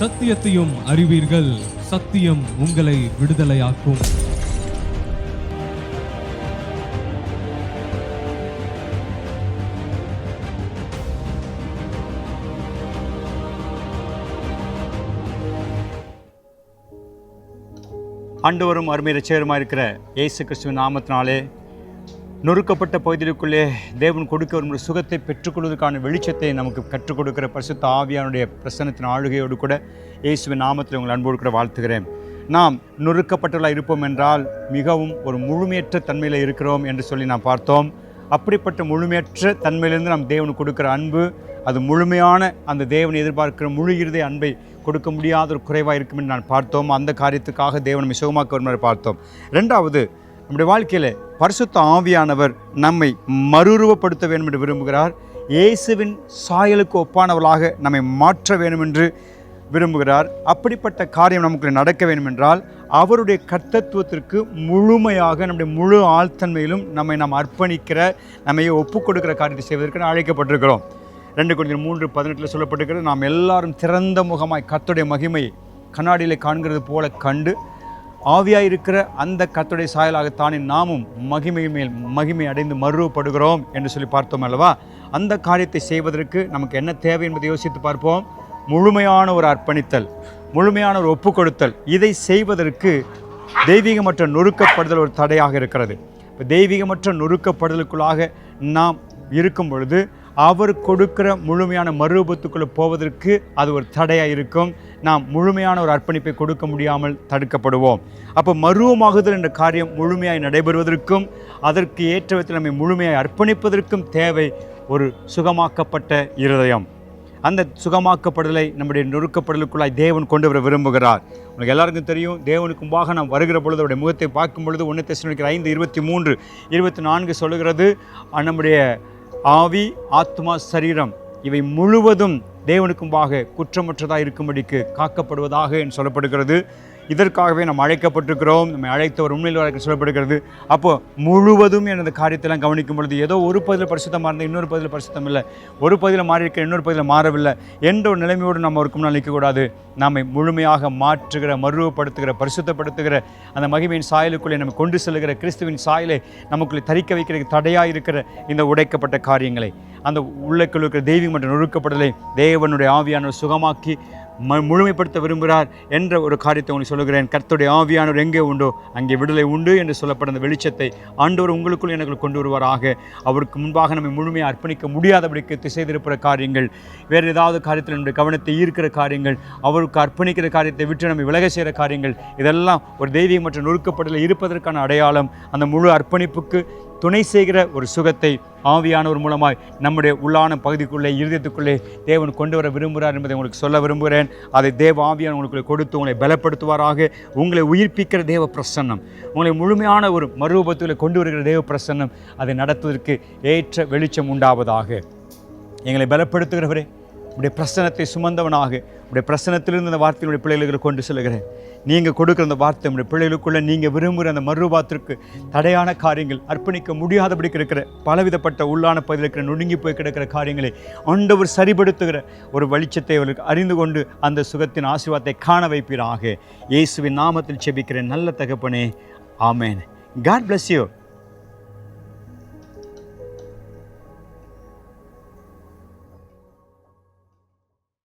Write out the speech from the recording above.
சத்தியத்தையும் அறிவீர்கள். சத்தியம் உங்களை விடுதலையாக்கும். ஆண்டவரும் அருமையில் சேருமா இருக்கிற இயேசு கிறிஸ்துவின் நாமத்தினாலே நொறுக்கப்பட்ட பகுதிகளுக்குள்ளே தேவன் கொடுக்க வரும் சுகத்தை பெற்றுக்கொள்வதற்கான வெளிச்சத்தை நமக்கு கற்றுக் கொடுக்கிற பரிசுத்த ஆவியானுடைய பிரசன்னத்தின் ஆளுகையோடு கூட இயேசுவின் நாமத்தில் உங்கள் அன்போடு கூட வாழ்த்துகிறேன். நாம் நொறுக்கப்பட்டவர்களாக இருப்போம் என்றால் மிகவும் ஒரு முழுமையற்ற தன்மையில் இருக்கிறோம் என்று சொல்லி நாம் பார்த்தோம். அப்படிப்பட்ட முழுமையற்ற தன்மையிலிருந்து நாம் தேவனுக்கு கொடுக்கிற அன்பு அது முழுமையான அந்த தேவன் எதிர்பார்க்கிற முழு இருதய அன்பை கொடுக்க முடியாத ஒரு குறைவாக இருக்கும் என்று நான் பார்த்தோம். அந்த காரியத்துக்காக தேவன் நம்மை சுகமாக்க வருமாறு பார்த்தோம். ரெண்டாவது நம்முடைய வாழ்க்கையில் பரிசுத்த ஆவியானவர் நம்மை மறுரூபப்படுத்த வேண்டும் என்று விரும்புகிறார். இயேசுவின் சாயலுக்கு ஒப்பானவர்களாக நம்மை மாற்ற வேண்டும் என்று விரும்புகிறார். அப்படிப்பட்ட காரியம் நமக்கு நடக்க வேண்டும் என்றால் அவருடைய கர்த்தத்துவத்திற்கு முழுமையாக நம்முடைய முழு ஆழ்த்தன்மையிலும் நம்மை நாம் அர்ப்பணிக்கிற நம்மை ஒப்புக் கொடுக்கிற காரியத்தை செய்வதற்கு அழைக்கப்பட்டிருக்கிறோம். ரெண்டு கொஞ்சம் மூன்று பதினெட்டில் சொல்லப்பட்டிருக்கிறது நாம் எல்லாரும் திறந்த முகமாய் கத்துடைய மகிமையை கண்ணாடியில் காண்கிறது போல கண்டு ஆவியாக இருக்கிற அந்த கர்த்தருடைய சாயலாகத்தானே நாமும் மகிமை மேல் மகிமை அடைந்து மறுவப்படுகிறோம் என்று சொல்லி பார்த்தோம் அல்லவா? அந்த காரியத்தை செய்வதற்கு நமக்கு என்ன தேவை என்பதை யோசித்து பார்ப்போம். முழுமையான ஒரு அர்ப்பணித்தல் முழுமையான ஒரு ஒப்பு கொடுத்தல் இதை செய்வதற்கு தெய்வீகமற்ற நொறுக்கப்படுதல் ஒரு தடையாக இருக்கிறது. இப்போ தெய்வீகமற்ற நொறுக்கப்படுதலுக்குள்ளாக நாம் இருக்கும் பொழுது அவர் கொடுக்குற முழுமையான மறுரூபத்துக்குள்ளே போவதற்கு அது ஒரு தடையாக இருக்கும். நாம் முழுமையான ஒரு அர்ப்பணிப்பை கொடுக்க முடியாமல் தடுக்கப்படுவோம். அப்போ மருவமாகுதல் என்ற காரியம் முழுமையாய் நடைபெறுவதற்கும் அதற்கு ஏற்ற விதத்தில் நம்மை முழுமையாய் அர்ப்பணிப்பதற்கும் தேவை ஒரு சுகமாக்கப்பட்ட இருதயம். அந்த சுகமாக்கப்படுதலை நம்முடைய நொறுக்கப்படுதலுக்குள்ளாய் தேவன் கொண்டு வர விரும்புகிறார். உங்களுக்கு எல்லாருக்கும் தெரியும் தேவனுக்கு முன்பாக நாம் வருகிற பொழுது அவருடைய முகத்தை பார்க்கும் பொழுது ஒன்று தசனிக்கிற ஐந்து இருபத்தி மூன்று இருபத்தி நான்கு சொல்லுகிறது நம்முடைய ஆவி ஆத்மா சரீரம் இவை முழுவதும் தேவனுக்கும்பாக குற்றமற்றதாக இருக்கும்படிக்கு காக்கப்படுவதாக என்று சொல்லப்படுகிறது. இதற்காகவே நாம் அழைக்கப்பட்டிருக்கிறோம். நம்மை ஒரு உண்மையில் வழக்கு சொல்லப்படுகிறது. அப்போது முழுவதும் எனது காரியத்தெல்லாம் கவனிக்கும் பொழுது ஏதோ ஒரு பகுதியில் பரிசுத்தமாக இருந்தால் இன்னொரு பகுதியில் பரிசுத்தம் இல்லை. ஒரு பகுதியில் மாறி இருக்க இன்னொரு பகுதியில் மாறவில்லை. என்ற ஒரு நிலைமையோடு நம்ம ஒரு முன்னால் நிற்கக்கூடாது. நம்மை முழுமையாக மாற்றுகிற மருவப்படுத்துகிற பரிசுத்தப்படுத்துகிற அந்த மகிமையின் சாயலுக்குள்ளே நம்ம கொண்டு செல்லுகிற கிறிஸ்துவின் சாயலை நமக்குள்ளே தரிக்க வைக்கிற தடையாக இருக்கிற இந்த உடைக்கப்பட்ட காரியங்களை அந்த உள்ளக்குள் இருக்கிற தெய்வீகம் மற்றும் நொறுக்கப்படுதலை தேவனுடைய ஆவியானவர் சுகமாக்கி முழுமைப்படுத்த விரும்புகிறார் என்ற ஒரு காரியத்தை உங்களுக்கு சொல்லுகிறேன். கர்த்தருடைய ஆவியானவர் எங்கே உண்டோ அங்கே விடுதலை உண்டு என்று சொல்லப்பட அந்த வெளிச்சத்தை ஆண்டவர் உங்களுக்குள் எனக்கு கொண்டு வருவாராக. அவருக்கு முன்பாக நம்மை முழுமையாக அர்ப்பணிக்க முடியாதபடிக்கு திசை திருப்புற காரியங்கள் வேறு ஏதாவது காரியத்தில் நம்முடைய கவனத்தை ஈர்க்கிற காரியங்கள் அவருக்கு அர்ப்பணிக்கிற காரியத்தை விட்டு நம்மை விலக செய்கிற காரியங்கள் இதெல்லாம் ஒரு தெய்வீகம் மற்றும் நொறுக்கப்படலில் இருப்பதற்கான அடையாளம் அந்த முழு அர்ப்பணிப்புக்கு துணை செய்கிற ஒரு சுகத்தை ஆவியானவர் மூலமாய் நம்முடைய உள்ளான பகுதிக்குள்ளே இருதயத்துக்குள்ளே தேவன் கொண்டு வர விரும்புகிறார் என்பதை உங்களுக்கு சொல்ல விரும்புகிறேன். அதை தேவ ஆவியான உங்களுக்கு கொடுத்து உங்களை பலப்படுத்துவாராக. உங்களை உயிர்ப்பிக்கிற தேவ பிரசன்னம் உங்களை முழுமையான ஒரு மறுரூபத்தில் கொண்டு வருகிற தேவ பிரசன்னம் அதை நடத்துவதற்கு ஏற்ற வெளிச்சம் உண்டாவதாக. எங்களை பலப்படுத்துகிறவரே உடைய பிரசனத்தை சுமந்தவனாக உடைய பிரசனத்திலிருந்து அந்த வார்த்தையினுடைய பிள்ளைகளுக்கு கொண்டு செல்கிறேன் நீங்கள் கொடுக்குற அந்த வார்த்தை உடைய பிள்ளைகளுக்குள்ளே நீங்கள் விரும்புகிற அந்த மறுபாத்திற்கு தடையான காரியங்கள் அர்ப்பணிக்க முடியாதபடிக்கு இருக்கிற பலவிதப்பட்ட உள்ளான பகுதியில் இருக்கிற நொடுங்கி போய் கிடக்கிற காரியங்களை ஆண்டவர் சரிபடுத்துகிற ஒரு வெளிச்சத்தை அவர்களுக்கு அறிந்து கொண்டு அந்த சுகத்தின் ஆசீர்வாதத்தை காண வைப்பீராக. இயேசுவின் நாமத்தில் செபிக்கிற நல்ல தகப்பனே. ஆமேன். God bless you